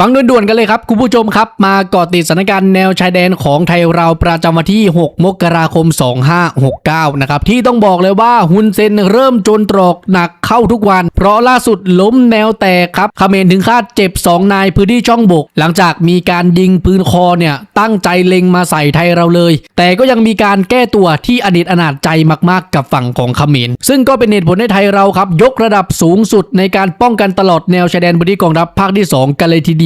ฟังด่วนๆกันเลยครับ คุณผู้ชมครับ มาเกาะติดสถานการณ์แนวชายแดนของไทยเราประจำวันที่ 6 มกราคม 2569 นะครับ ที่ต้องบอกเลยว่าฮุนเซนเริ่มจนตรอกหนักเข้าทุกวัน เพราะล่าสุดล้มแนวแตกครับขเขมรถึงคาดเจ็บ 2 นายพื้นที่ช่องบก หลังจากมีการยิงปืนคอเนี่ย ตั้งใจเล็งมาใส่ไทยเราเลย แต่ก็ยังมีการแก้ตัวที่อดีตอนาจใจมากๆ กับฝั่งของขเขมรซึ่งก็เป็นเหตุผลให้ไทยเราครับยกระดับสูงสุดในการป้องกันตลอดแนวชายแดนพื้นที่กองทัพภาคที่ 2 กันเลยทีเดียว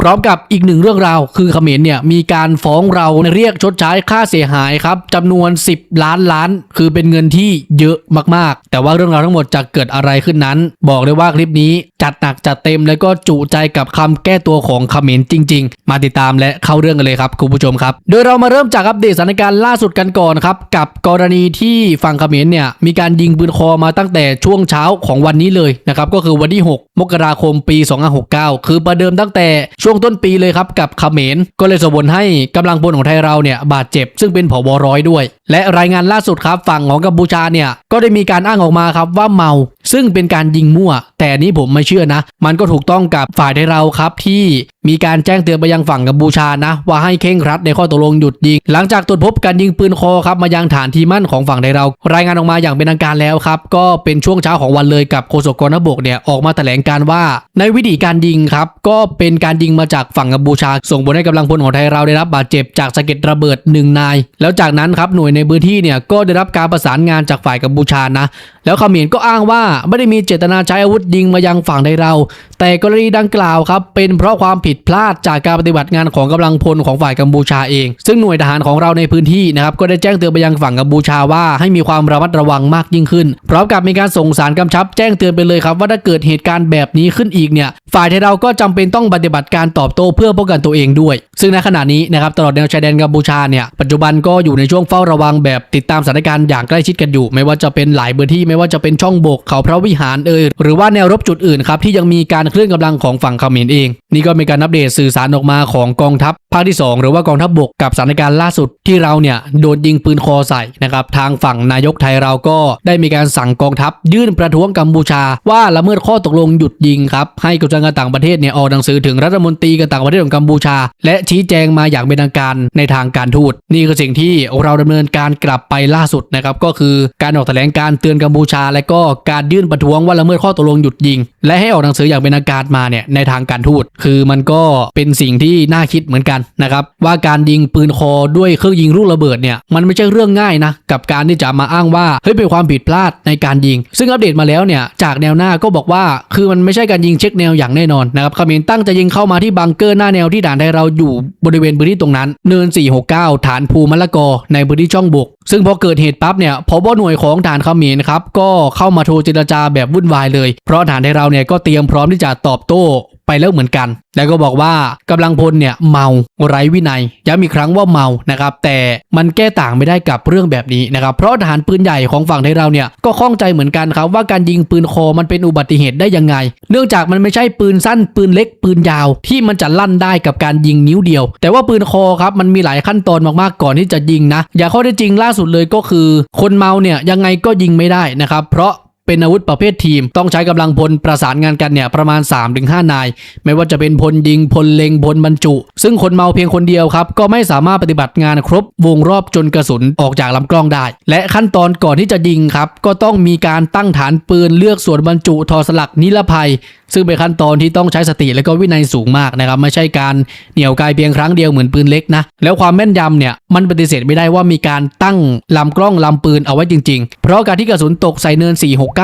พร้อมกับอีกหนึ่งเรื่องราว คือเขมรเนี่ยมีการฟ้องเราเรียกชดใช้ค่าเสียหายครับจำนวน 10 ล้านล้าน คือเป็นเงินที่เยอะมากๆ แต่ว่าเรื่องราวทั้งหมดจะเกิดอะไรขึ้นนั้น บอกเลยว่าคลิปนี้จัดหนักจัดเต็มแล้วก็จุใจกับคำแก้ตัวของเขมรจริง ๆ มาติดตามและเข้าเรื่องกันเลยครับคุณผู้ชมครับ โดยเรามาเริ่มจากอัปเดตสถานการณ์ล่าสุดกันก่อนครับกับกรณีที่ฝั่งเขมรเนี่ยมีการยิงปืนคอมาตั้งแต่ช่วงเช้าของวันนี้เลยนะครับก็คือวันที่ 6 มกราคมปี 2569 คือประเดิมตั้งแต่ช่วงต้นปีเลยครับกับเขมรก็เลยส่งผลให้กำลังพลของไทยเราเนี่ยบาดเจ็บ ซึ่งเป็นผบร้อยด้วย และรายงานล่าสุดครับฝั่งของกัมพูชาเนี่ยก็ได้มีการอ้างออกมาครับว่าเมา ซึ่งเป็นการยิงมั่ว แต่นี้ผมไม่เชื่อนะ มันก็ถูกต้องกับฝ่ายไทยเราครับที่มีการแจ้งเตือนไปยังฝั่งกัมพูชานะ ว่าให้เข่งครัดในข้อตกลงหยุดยิง หลังจากตรวจพบการยิงปืนคอครับมายังฐานที่มั่นของฝั่งไทยเรา รายงานออกมาอย่างเป็นทางการแล้วครับ ก็เป็นช่วงเช้าของวันเลยกับโฆษกกองทัพบกเนี่ยออกมาแถลงการว่า ในวิธีการยิงครับก็เป็นการยิงมาจากฝั่งกัมพูชา ส่งผลให้กำลังพลของไทยเราได้รับบาดเจ็บจากสะเก็ดระเบิดหนึ่งนาย แล้วจากนั้นครับหน่วยในพื้นที่เนี่ยก็ได้รับการประสานงานจากฝ่ายกัมพูชานะ แล้วเขมรก็อ้างว่าไม่ได้มีเจตนาใช้อาวุธยิงมายังฝั่งไทยเรา แต่กรณีดังกล่าวครับเป็นเพราะความผิดพลาดจากการปฏิบัติงานของกำลังพลของฝ่ายกัมพูชาเอง ซึ่งหน่วยทหารของเราในพื้นที่นะครับก็ได้แจ้งเตือนไปยังฝั่งกัมพูชาว่าให้มีความระมัดระวังมากยิ่งขึ้น พร้อมกับมีการส่งสารกำชับแจ้งเตือนไปเลยครับว่าถ้าเกิดเหตุการณ์แบบนี้ขึ้นอีกเนี่ยฝ่ายไทยเราก็จำเป็นต้องปฏิบัติการตอบโต้เพื่อป้องกันตัวเองด้วย ซึ่งในขณะนี้นะครับตลอดแนวชายแดนกัมพูชาเนี่ยปัจจุบันก็อยู่ในช่วงเฝ้าระวังแบบติดตามสถานการณ์อย่างใกล้ชิดกันอยู่ ไม่ว่าจะเป็นหลายพื้นที่ไม่ว่าจะเป็นช่องบกเขาพระวิหารเอยหรือว่าแนวรบจุดอื่นครับที่ยังมีการเคลื่อนกำลังของฝั่งเขมรเอง นี่ก็มีการอัปเดตสื่อสารออกมาของกองทัพภาคที่ 2 หรือว่ากองทัพบกกับสถานการณ์ล่าสุดที่เราเนี่ยโดนยิงปืนคอใส่นะครับทางฝั่งนายกไทยเราก็ได้มีการสั่งกองทัพ ยื่นประท้วงกัมพูชา ว่าละเมิดข้อตกลงหยุดยิงครับให้กระทรวงการต่างประเทศเนี่ยออกหนังสือถึงรัฐมนตรีการต่างประเทศของกัมพูชา และชี้แจงมาอย่างเป็นทางการในทางการทูต นี่คือสิ่งที่เราดำเนินการกลับไปล่าสุดนะครับก็คือการออกแถลงการเตือนกัมพูชา และก็การยื่นประท้วงว่าละเมิดข้อตกลงหยุดยิง และให้ออกหนังสืออย่างเป็นทางการมาเนี่ยในทางการทูตคือมันก็เป็นสิ่งที่น่าคิดเหมือนกันนะครับว่าการยิงปืนคอด้วยเครื่องยิงลูกระเบิดเนี่ยมันไม่ใช่เรื่องง่ายนะกับการที่จะมาอ้างว่าเฮ้ยเป็นความผิดพลาดในการยิง ซึ่งอัปเดตมาแล้วเนี่ยจากแนวหน้าก็บอกว่าคือมันไม่ใช่การยิงเช็คแนวอย่างแน่นอนนะครับเมรตั้งจะยิงเข้ามาที่บังเกอร์หน้าแนวที่ด่านไทยเราอยู่บริเวณพื้นที่ตรงนั้นเนิน 469 ฐานภูมะละกอ ในพื้นที่ช่องบก ซึ่งพอเกิดเหตุปั๊บเนี่ยพบหน่วยของฐานเมรครับก็เข้ามาโทรเจรจาแบบวุ่นวายเลย เพราะฐานไทยเราเนี่ยก็เตรียมพร้อมที่จะตอบโต้ไปแล้วเหมือนกัน แล้วก็บอกว่ากำลังพลเนี่ยเมาไร้วินัยย้ำอีกครั้งว่าเมานะครับ แต่มันแก้ต่างไม่ได้กับเรื่องแบบนี้นะครับ เพราะทหารปืนใหญ่ของฝั่งไทยเราเนี่ยก็ข้องใจเหมือนกันครับว่าการยิงปืนคอมันเป็นอุบัติเหตุได้ยังไง เนื่องจากมันไม่ใช่ปืนสั้นปืนเล็กปืนยาว ที่มันจะลั่นได้กับการยิงนิ้วเดียว แต่ว่าปืนคอครับมันมีหลายขั้นตอนมากๆก่อนที่จะยิงนะ อย่างข้อท็จจริงล่าสุดเลยก็คือ คนเมาเนี่ยยังไงก็ยิงไม่ได้นะครับ เพราะ เป็นอาวุธประเภททีม ต้องใช้กำลังพลประสานงานกันเนี่ยประมาณ 3-5 นาย ไม่ว่าจะเป็นพลยิงพลเล็งพลบรรจุ ซึ่งคนเมาเพียงคนเดียวครับ ก็ไม่สามารถปฏิบัติงานครบวงรอบจนกระสุนออกจากลำกล้องได้ และขั้นตอนก่อนที่จะยิงครับ ก็ต้องมีการตั้งฐานปืนเลือกส่วนบรรจุทอสลักนิรภัย ซึ่งเป็นขั้นตอนที่ต้องใช้สติและก็วินัยสูงมากนะครับไม่ใช่การเหนี่ยวไกลเพียงครั้งเดียวเหมือนปืนเล็กนะแล้วความแม่นยำเนี่ยมันปฏิเสธไม่ได้ว่ามีการตั้งลำกล้องลำปืนเอาไว้จริง ๆ เพราะการที่กระสุนตกใส่เนิน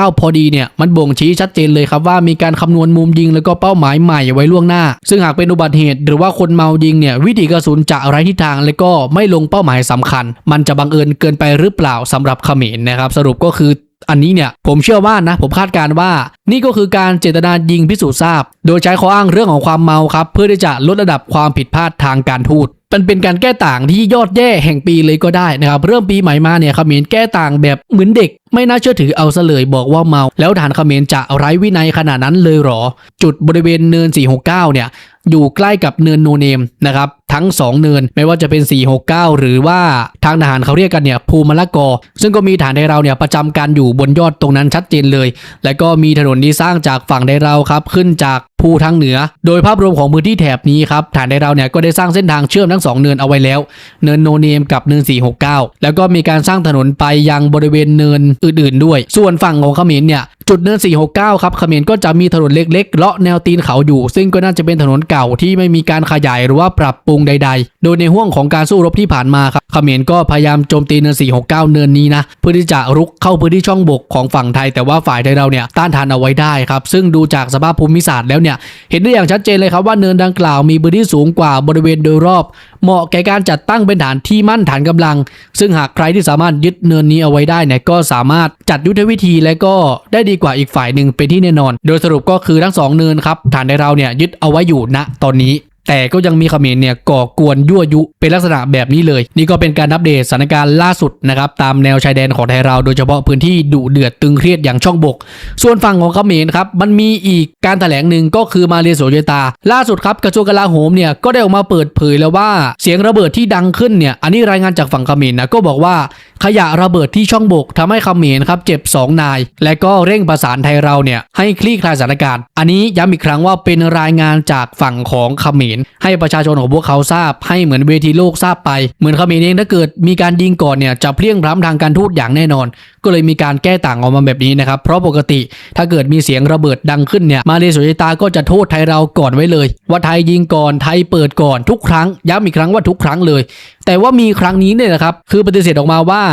9 พอดีเนี่ยมันบ่งชี้ชัดเจนเลยครับว่ามีการคำนวณมุมยิงแล้วก็เป้าหมายใหม่ไว้ล่วงหน้า ซึ่งหากเป็นอุบัติเหตุ หรือว่าคนเมายิงเนี่ยวิถีกระสุนจะไร้ทิศทาง และก็ไม่ลงเป้าหมายสำคัญ มันจะบังเอิญเกินไปหรือเปล่าสำหรับเขมรนะครับสรุปก็คืออันนี้เนี่ยผมเชื่อว่านะผมคาดการณ์ว่า นี่ก็คือการเจตนายิงพิสูจน์ทราบ โดยใช้ข้ออ้างเรื่องของความเมาครับ เพื่อที่จะลดระดับความผิดพลาดทางการทูต มันเป็นการแก้ต่างที่ยอดแย่แห่งปีเลยก็ได้นะครับเริ่มปีใหม่มาเนี่ยเขมรแก้ต่างแบบเหมือนเด็ก ไม่น่าเชื่อถือเอาซะเลยบอกว่าเมา แล้วฐานเขมรจะไร้วินัยขนาดนั้นเลยหรอ จุดบริเวณเนิน 469 เนี่ยอยู่ใกล้กับเนินโนเนมนะครับทั้ง 2 เนินไม่ว่าจะเป็น 469 หรือว่าทางทหารเขาเรียกกันเนี่ยภูมะละกอ ซึ่งก็มีฐานในเราเนี่ยประจำการอยู่บนยอดตรงนั้นชัดเจนเลย และก็มีถนนที่สร้างจากฝั่งในเราครับขึ้นจากภูทางเหนือ โดยภาพรวมของพื้นที่แถบนี้ครับฐานในเราเนี่ยก็ได้สร้างเส้นทางเชื่อมทั้งสองเนินเอาไว้แล้ว เนินโนเนมกับเนิน 469 แล้วก็มีการสร้างถนนไปยังบริเวณเนินอื่น ๆ ด้วย ส่วนฝั่งของเขมรเนี่ยจุดเนิน 469 ครับเขมรก็จะมีถนนเล็กๆ เลาะแนวตีนเขาอยู่ ซึ่งก็น่าจะเป็นถนนเก่าที่ไม่มีการขยายหรือว่าปรับปรุงใด ๆ โดยในห่วงของการสู้รบที่ผ่านมาครับเขมรก็พยายามโจมตีเนิน 469 เนินนี้นะ เพื่อที่จะรุกเข้าพื้นที่ช่องบกของฝั่งไทย แต่ว่าฝ่ายไทยเราเนี่ยต้านทานเอาไว้ได้ครับ ซึ่งดูจากสภาพภูมิศาสตร์แล้วเนี่ย เห็นได้อย่างชัดเจนเลยครับว่าเนินดังกล่าวมีพื้นที่สูงกว่าบริเวณโดยรอบ เหมาะแก่การจัดตั้งเป็นฐานที่มั่นฐานกำลัง ซึ่งหากใครที่สามารถยึดเนินนี้เอาไว้ได้เนี่ยก็สามารถจัดยุทธวิธีและก็ได้ดีกว่าอีกฝ่ายหนึ่งเป็นที่แน่นอน โดยสรุปก็คือทั้งสองเนินครับฐานในเราเนี่ยยึดเอาไว้อยู่ณตอนนี้ แต่ก็ยังมีเขมรเนี่ยก่อกวนยั่วยุเป็นลักษณะแบบนี้เลย นี่ก็เป็นการอัปเดตสถานการณ์ล่าสุดนะครับตามแนวชายแดนของไทยเราโดยเฉพาะพื้นที่ดุเดือดตึงเครียดอย่างช่องบก ส่วนฝั่งของเขมรครับมันมีอีกการแถลงหนึ่งก็คือมาเลเซียโยตา ล่าสุดครับกระทรวงกลาโหมเนี่ยก็ได้ออกมาเปิดเผยแล้วว่าเสียงระเบิดที่ดังขึ้นเนี่ยอันนี้รายงานจากฝั่งเขมรนะก็บอกว่า ขยะระเบิดที่ช่องบกทำให้เขมรครับเจ็บ 2 นาย และก็เร่งประสานไทยเราเนี่ยให้คลี่คลายสถานการณ์ อันนี้ย้ำอีกครั้งว่าเป็นรายงานจากฝั่งของเขมรให้ประชาชนของพวกเขาทราบ ให้เหมือนเวทีโลกทราบไป เหมือนเขมรเองถ้าเกิดมีการยิงก่อนเนี่ยจะเพลียงพล้ำทางการทูตอย่างแน่นอน ก็เลยมีการแก้ต่างออกมาแบบนี้นะครับ เพราะปกติถ้าเกิดมีเสียงระเบิดดังขึ้นเนี่ยมาเลเซียตาก็จะโทษไทยเราก่อนไว้เลย ว่าไทยยิงก่อนไทยเปิดก่อนทุกครั้งย้ำอีกครั้งว่าทุกครั้งเลย แต่ว่ามีครั้งนี้เนี่ยนะครับคือปฏิเสธออกมาว่า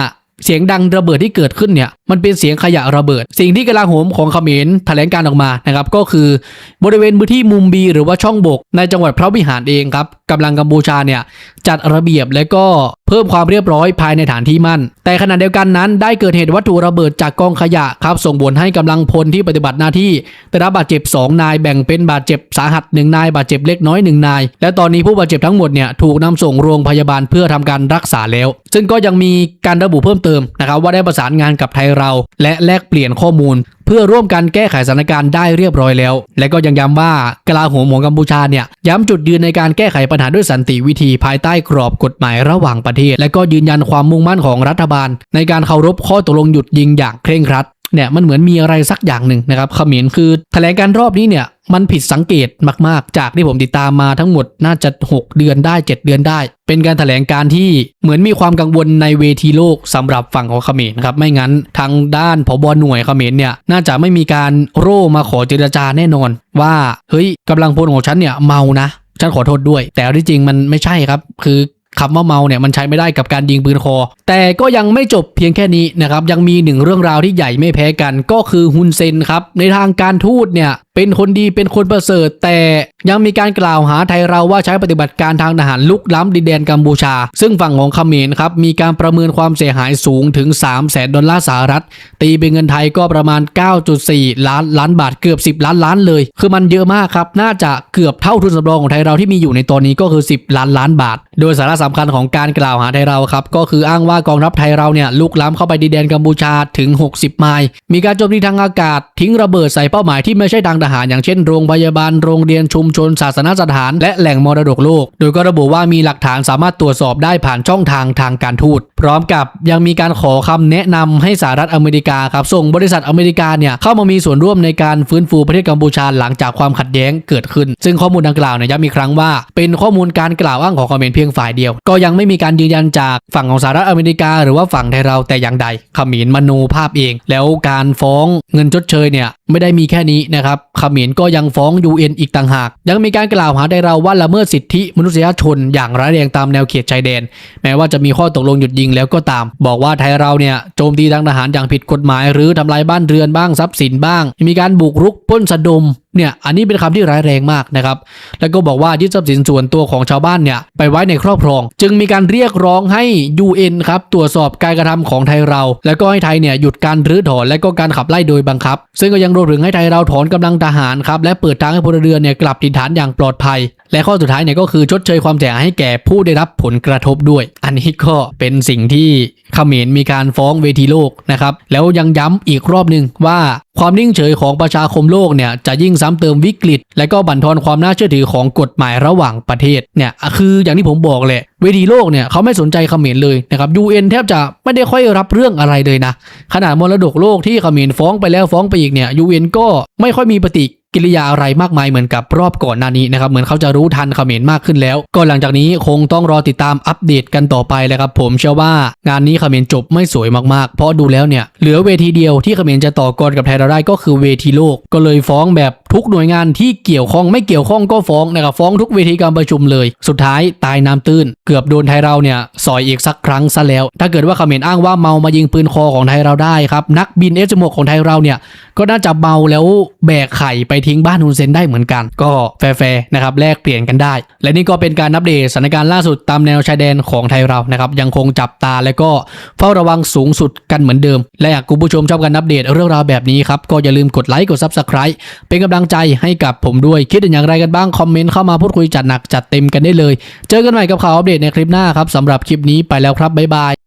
เสียงดังระเบิดที่เกิดขึ้นเนี่ยมันเป็นเสียงขยะระเบิด สิ่งที่กลาโหมของเขมรแถลงการออกมานะครับก็คือบริเวณพื้นที่มุมบีหรือว่าช่องบก ในจังหวัดพระวิหารเองครับกำลังกัมพูชาเนี่ยจัดระเบียบและก็เพิ่มความเรียบร้อยภายในฐานที่มั่น แต่ขณะเดียวกันนั้น ได้เกิดเหตุวัตถุระเบิดจากกองขยะครับส่งผลให้กำลังพลที่ปฏิบัติหน้าที่ได้รับบาดเจ็บ 2 นายแบ่งเป็นบาดเจ็บสาหัส1นายบาดเจ็บเล็กน้อย1นาย และตอนนี้ผู้บาดเจ็บทั้งหมดเนี่ยถูกนำส่งโรงพยาบาลเพื่อทำการรักษาแล้ว ซึ่งก็ยังมีการระบุเพิ่มเติมนะครับว่าได้ประสานงานกับไทยเรา และแลกเปลี่ยนข้อมูล เพื่อร่วมกันแก้ไขสถานการณ์ได้เรียบร้อยแล้ว และก็ยังย้ำว่ากลาโหมของกัมพูชาเนี่ยย้ำจุดยืนในการแก้ไขปัญหาด้วยสันติวิธีภายใต้กรอบกฎหมายระหว่างประเทศ และก็ยืนยันความมุ่งมั่นของรัฐบาล ในการเคารพข้อตกลงหยุดยิงอย่างเคร่งครัด เนี่ยมันเหมือนมีอะไรสักอย่างหนึ่งนะครับเขมรคือแถลงการรอบนี้เนี่ยมันผิดสังเกตมาก ๆ จากที่ผมติดตามมาทั้งหมดน่าจะ 6 เดือนได้ 7 เดือนได้ เป็นการแถลงการที่เหมือนมีความกังวลในเวทีโลกสำหรับฝั่งของเขมรครับไม่งั้นทางด้านผบหน่วยเขมรเนี่ยน่าจะไม่มีการโร่มาขอเจรจาแน่นอน ว่าเฮ้ยกำลังพลของฉันเนี่ยเมานะฉันขอโทษด้วย แต่ที่จริงมันไม่ใช่ครับ คือ คำว่าเมาเนี่ยมันใช้ไม่ได้กับการยิงปืนคอ แต่ก็ยังไม่จบเพียงแค่นี้นะครับยังมีหนึ่งเรื่องราวที่ใหญ่ไม่แพ้กันก็คือฮุนเซนครับในทางการทูตเนี่ยเป็นคนดีเป็นคนประเสริฐ แต่ยังมีการกล่าวหาไทยเราว่าใช้ปฏิบัติการทางทหารลุกล้ำดินแดนกัมพูชา ซึ่งฝั่งของเขมรครับมีการประเมินความเสียหายสูงถึง 3 0 0แสนดอลลาร์สหรัฐ ตีเป็นเงินไทยก็ประมาณ 9.4 ล้านล้านบาทเกือบ 10 ล้านล้านเลย คือมันเยอะมากครับน่าจะเกือบเท่าทุนสำรองของไทยเราที่มีอยู่ในตอนนี้ก็คือ 10 ล้านล้านบาท โดยสาระสำคัญของการกล่าวหาไทยเราครับก็คืออ้างว่ากองทัพไทยเราเนี่ยลุกล้ำเข้าไปดินแดนกัมพูชาถึง 60 ไมล์มีการโจมตีทางอากาศ ทิ้งระเบิดใส่เป้าหมายที่ไม่ใช่ทางทหาร อย่างเช่นโรงพยาบาลโรงเรียนชุมชนศาสนสถาน และแหล่งมรดกโลก โดยก็ระบุว่ามีหลักฐานสามารถตรวจสอบได้ผ่านช่องทางทางการทูตพร้อมกับยังมีการขอคำแนะนำให้สหรัฐอเมริกาครับส่งบริษัทอเมริกาเนี่ยเข้ามามีส่วนร่วมในการฟื้นฟูประเทศกัมพูชาหลังจากความขัดแย้งเกิดขึ้น ซึ่งข้อมูลดังกล่าวเนี่ยย้ำอีกครั้งว่า เป็นข้อมูลการกล่าวอ้างของคอมเมนต์เพียงฝ่ายเดียวก็ยังไม่มีการยืนยันจากฝั่งของสหรัฐอเมริกา หรือว่าฝั่งไทยเราแต่อย่างใดขมรมโนภาพเอง แล้วการฟ้องเงินชดเชยเนี่ยไม่ได้มีแค่นี้นะครับขมรก็ยังฟ้อง UN อีกต่างหาก ยังมีการกล่าวหาไทยเราว่าละเมิดสิทธิมนุษยชน อย่างร้ายแรงตามแนวเขตชายแดน แม้ว่าจะมีข้อตกลงหยุดยิงแล้วก็ตาม บอกว่าไทยเราเนี่ยโจมตีทางทหารอย่างผิดกฎหมาย หรือทำลายบ้านเรือนบ้างทรัพย์สินบ้าง มีการบุกรุกป้นสะดมเนี่ยอันนี้เป็นคำที่ร้ายแรงมากนะครับ แล้วก็บอกว่ายึดทรัพย์สินส่วนตัวของชาวบ้านเนี่ยไปไว้ในครอบครอง จึงมีการเรียกร้องให้ UN ครับตรวจสอบการกระทำของไทยเรา แล้วก็ให้ไทยเนี่ยหยุดการรื้อถอนและก็การขับไล่โดยบังคับ ซึ่งก็ยังรวมถึงให้ไทยเราถอนกำลังทหารครับและเปิดทางให้พลเรือนเนี่ยกลับถิ่นฐานอย่างปลอดภัย และข้อสุดท้ายเนี่ยก็คือชดเชยความเสียหายให้แก่ผู้ได้รับผลกระทบด้วย อันนี้ก็เป็นสิ่งที่เขมรมีการฟ้องเวทีโลกนะครับแล้วยังย้ำอีกรอบหนึ่งว่าความนิ่งเฉยของประชาคมโลกเนี่ยจะยิ่งซ้ำเติมวิกฤต และก็บั่นทอนความน่าเชื่อถือของกฎหมายระหว่างประเทศเนี่ยคืออย่างที่ผมบอกแหละเวทีโลกเนี่ยเขาไม่สนใจเขมรเลยนะครับ UN แทบจะไม่ได้ค่อยรับเรื่องอะไรเลยนะขนาดมรดกโลกที่เขมรฟ้องไปแล้วฟ้องไปอีกเนี่ย UN ก็ไม่ค่อยมีปฏิกิริยาอะไรมากมายเหมือนกับรอบก่อนหน้านี้นะครับเหมือนเขาจะรู้ทันเขมรมากขึ้นแล้ว ก็หลังจากนี้คงต้องรอติดตามอัปเดตกันต่อไปเลยครับผมเชื่อว่างานนี้เขมรจบไม่สวยมากๆ เพราะดูแล้วเนี่ยเหลือเวทีเดียวที่เขมรจะต่อกรกับไทยรได้ก็คือเวทีโลก ก็เลยฟ้องแบบ ทุกหน่วยงานที่เกี่ยวข้องไม่เกี่ยวข้องก็ฟ้องนะครับฟ้องทุกเวทีการประชุมเลย สุดท้ายตายน้ำตื้น เกือบโดนไทยเราเนี่ยสอยอีกสักครั้งซะแล้ว ถ้าเกิดว่าเขมรอ้างว่าเมามายิงปืนคอของไทยเราได้ครับนักบิน F16 ของไทยเราเนี่ยก็น่าจะเมาแล้วแบกไข่ไปทิ้งบ้านฮุนเซนได้เหมือนกัน ก็แฟร์ๆนะครับแลกเปลี่ยนกันได้ และนี่ก็เป็นการอัปเดตสถานการณ์ล่าสุดตามแนวชายแดนของไทยเรานะครับยังคงจับตาและก็เฝ้าระวังสูงสุดกันเหมือนเดิม และหากคุณผู้ชมชอบการอัปเดตเรื่องราวแบบนี้ครับก็อย่าลืมกดไลค์กด Subscribe เป็นกำลังใจให้กับผมด้วยคิดเห็นอย่างไรกันบ้างคอมเมนต์เข้ามาพูดคุยจัดหนักจัดเต็มกันได้เลย เจอกันใหม่กับข่าวอัปเดตในคลิปหน้าครับสำหรับคลิปนี้ไปแล้วครับบ๊ายบาย